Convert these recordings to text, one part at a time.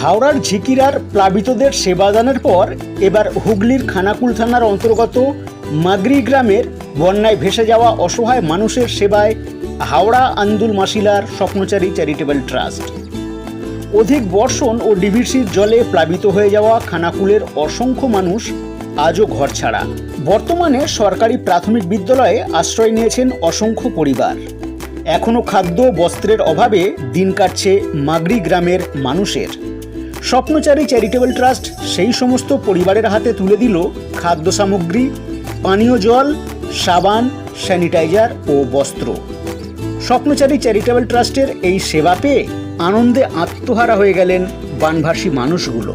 হাওড়ার ঝিকিরার প্লাবিতদের সেবাদানের পর এবার হুগলির খানাকুল থানার অন্তর্গত মাগরি গ্রামের বন্যায় ভেসে যাওয়া অসহায় মানুষের সেবায় হাওড়া আন্দুল মাসিলার স্বপ্নচারী চ্যারিটেবল ট্রাস্ট। অধিক বর্ষণ ও ডিভিসির জলে প্লাবিত হয়ে যাওয়া খানাকুলের অসংখ্য মানুষ আজও ঘর ছাড়া। বর্তমানে সরকারি প্রাথমিক বিদ্যালয়ে আশ্রয় নিয়েছেন অসংখ্য পরিবার। এখনও খাদ্য, বস্ত্রের অভাবে দিন কাটছে মাগরি গ্রামের মানুষের। স্বপ্নচারী চ্যারিটেবল ট্রাস্ট সেই সমস্ত পরিবারের হাতে তুলে দিল খাদ্য সামগ্রী, পানীয় জল, সাবান, স্যানিটাইজার ও বস্ত্র। স্বপ্নচারী চ্যারিটেবল ট্রাস্টের এই সেবা পেয়ে আনন্দে আত্মহারা হয়ে গেলেন বানভাসী মানুষগুলো।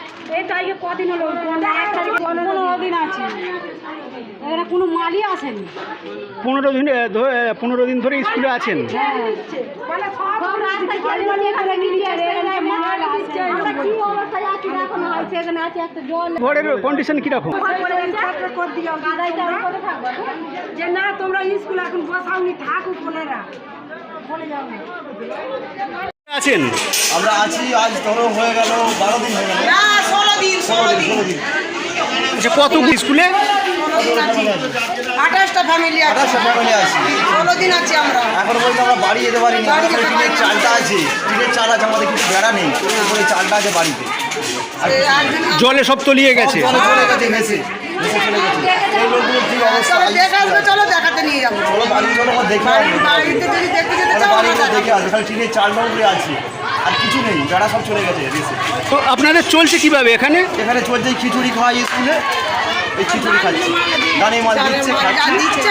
এই তো আজকে কদিন হলো? পনেরো দিন আছে? এখানে কোনো মালই আসেনি? পনেরো দিন ধরে পনেরো দিন ধরে স্কুলে আছেন। সব রাস্তায় জল জল এখানে নিচে এখানে মাল আসছে। আমরা কি অবস্থায় আছি না এখনও হয়েছে? এখানে আছে একটা জল ঘরের কন্ডিশন কীরকম? যে না তোমরা স্কুল এখন বসাওনি থাকুক বোনেরা বলে যাও আছেন? আমরা আছি আজ ধরো হয়ে গেল বারো দিন হয়ে গেল। না ষোলো দিন ষোলো দিন ষোলো দিন। আচ্ছা কত স্কুলে? আঠাশটা ফ্যামিলি আছে। আঠাশটা ফ্যামিলি আছি। ষোলো দিন আছি আমরা। এখন বলতে আমরা বাড়ি যেতে পারিনি। বাড়ি আমাদের টিনের চালটা আছে। টিনের চাল আছে আমাদের কিছু বেড়া নেই। বলে চালটা আছে বাড়িতে। আর জলে সব তলিয়ে গেছে। চলে গেছে ভেসে চলে দেখাতে নিয়ে যাব। চলো বাড়ি চলো দেখে বাড়ি- আসব। বাড়িতে যদি দেখতে যেতে দেখাবো। আসবে খালি টিনের চালটা উপরে আছে। আর কিছু নেই যারা সব চলে গেছে তো আপনাদের চলছে কীভাবে এখানে? এখানে চলছে খিচুড়ি খাওয়াই স্কুলে এই খিচুড়ি খাচ্ছি। মাছ দিচ্ছে মাল খাচ্ছি। দিচ্ছে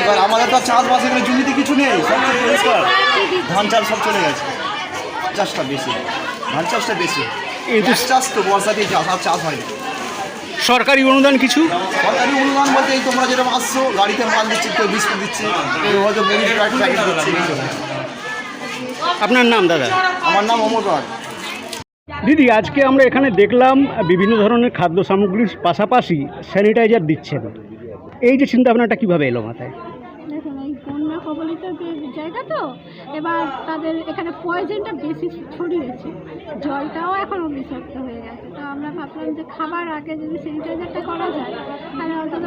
এবার আমাদের তো চাষবাস এখানে জমিতে কিছু নেই সব তো পরিষ্কার। ধান চাল সব চলে গেছে। চাষটা বেশি ধান চাষটা বেশি। চাষ তো বর্ষাতেই চাষ আর চাষ হয় না সরকারি অনুদান কিছু? সরকারি অনুদান বলতে এই তোমরা যেরকম আসছো গাড়িতে মাল দিচ্ছে কেউ বিস্কুট দিচ্ছে কেউ হয়তো প্যাকেট দিচ্ছে। আপনার নাম দাদা? আমার নাম অমর রায়। দিদি আজকে আমরা এখানে দেখলাম বিভিন্ন ধরনের খাদ্য সামগ্রীর পাশাপাশি স্যানিটাইজার দিচ্ছেন। এই যে চিন্তা ভাবনাটা কীভাবে এলো মাথায়? কবলিত জায়গা তো? এবার তাদের এখানে পয়জনটা বেশি ছড়িয়েছে। জলটাও এখনও বিষাক্ত হয়ে গেছে। তো আমরা ভাবলাম যে খাবার আগে যদি স্যানিটাইজারটা করা যায়, তাহলে অন্তত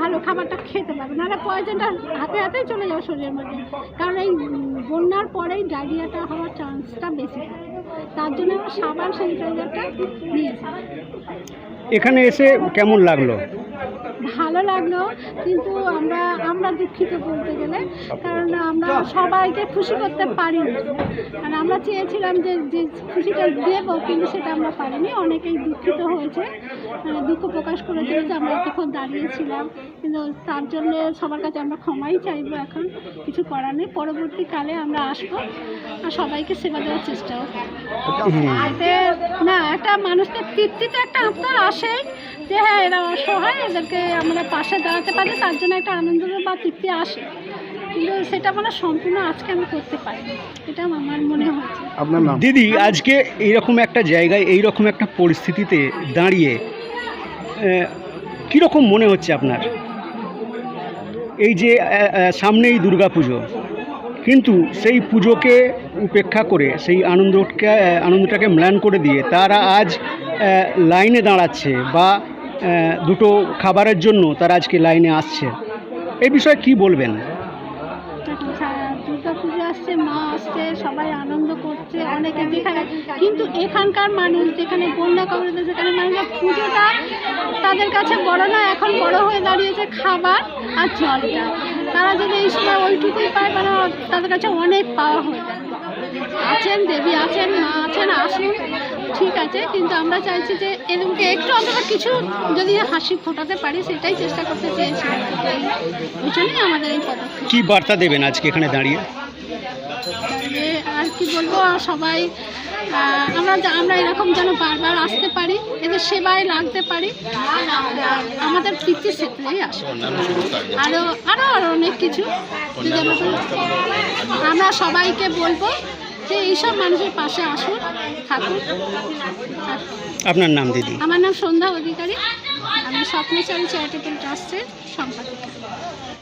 ভালো খাবারটা খেতে পারবে। নাহলে পয়জনটা হাতে হাতেই চলে যাবে শরীরের মধ্যে। কারণ এই বন্যার পরেই ডায়রিয়াটা হওয়ার চান্সটা বেশি। তার জন্য আমরা সাবান স্যানিটাইজারটা নিয়েছি। এখানে এসে কেমন লাগল? ভালো লাগল কিন্তু আমরা আমরা দুঃখিত বলতে গেলে কারণ আমরা সবাইকে খুশি করতে পারিনি কারণ আমরা চেয়েছিলাম যে যে খুশিটা দেবো কিন্তু সেটা আমরা পারিনি। অনেকেই দুঃখিত হয়েছে মানে দুঃখ প্রকাশ করেছিল যে আমরা এতক্ষণ দাঁড়িয়েছিলাম কিন্তু তার জন্য সবার কাছে আমরা ক্ষমাই চাইব এখন কিছু করার নেই। পরবর্তীকালে আমরা আসব আর সবাইকে সেবা দেওয়ার চেষ্টাও না একটা মানুষকে তৃপ্তি তো একটা আপনার আসেই যে হ্যাঁ এরা অসহায় এদেরকে আমরা পাশে দাঁড়াতে পারি তার জন্য একটা আনন্দ বা তৃপ্তি আসে। কিন্তু সেটা মানে সম্পূর্ণ আজকে আমি করতে পারি এটা আমার মনে হয়েছে। আপনার নাম? দিদি আজকে এইরকম একটা জায়গায় এইরকম একটা পরিস্থিতিতে দাঁড়িয়ে কীরকম মনে হচ্ছে আপনার? এই যে সামনেই দুর্গা পুজো কিন্তু সেই পুজোকে উপেক্ষা করে সেই আনন্দকে আনন্দটাকে ম্লান করে দিয়ে তারা আজ লাইনে দাঁড়াচ্ছে বা দুটো খাবারের জন্য তারা আজকে লাইনে আসছে। এই বিষয়ে কি বলবেন? আসছে, মা আসছে, সবাই আনন্দ করছে কিন্তু এখানকার মানুষ যেখানে বন্যা তাদের কাছে বড় না এখন বড় হয়ে দাঁড়িয়েছে খাবার তারা যদি এই সময় ওইটুকুই পায় তাদের কাছে অনেক পাওয়া হয়ে আছেন দেবী আছেন মা আছেন আসুন ঠিক আছে কিন্তু আমরা চাইছি যে এরকমকে একটু অন্তত কিছু যদি হাসি ফোটাতে পারি সেটাই চেষ্টা করতে চেয়েছিলাম ওই জন্যই আমাদের এই পদক্ষেপ। কি বার্তা দেবেন আজকে এখানে দাঁড়িয়ে? এ আর কি বলব সবাই আমরা আমরা এরকম যেন বারবার আসতে পারি এদের সেবায় লাগতে পারি আমাদের তৃপ্তির ক্ষেত্রেই আসে আরও আরও আরও অনেক কিছু। যদি আমরা সবাইকে বলব যে এইসব মানুষের পাশে আসুন থাকুন আপনার নাম দিদি? আমার নাম সন্ধ্যা অধিকারী। আমি স্বপ্নচারী চ্যারিটেবল ট্রাস্টের সম্পাদিকা।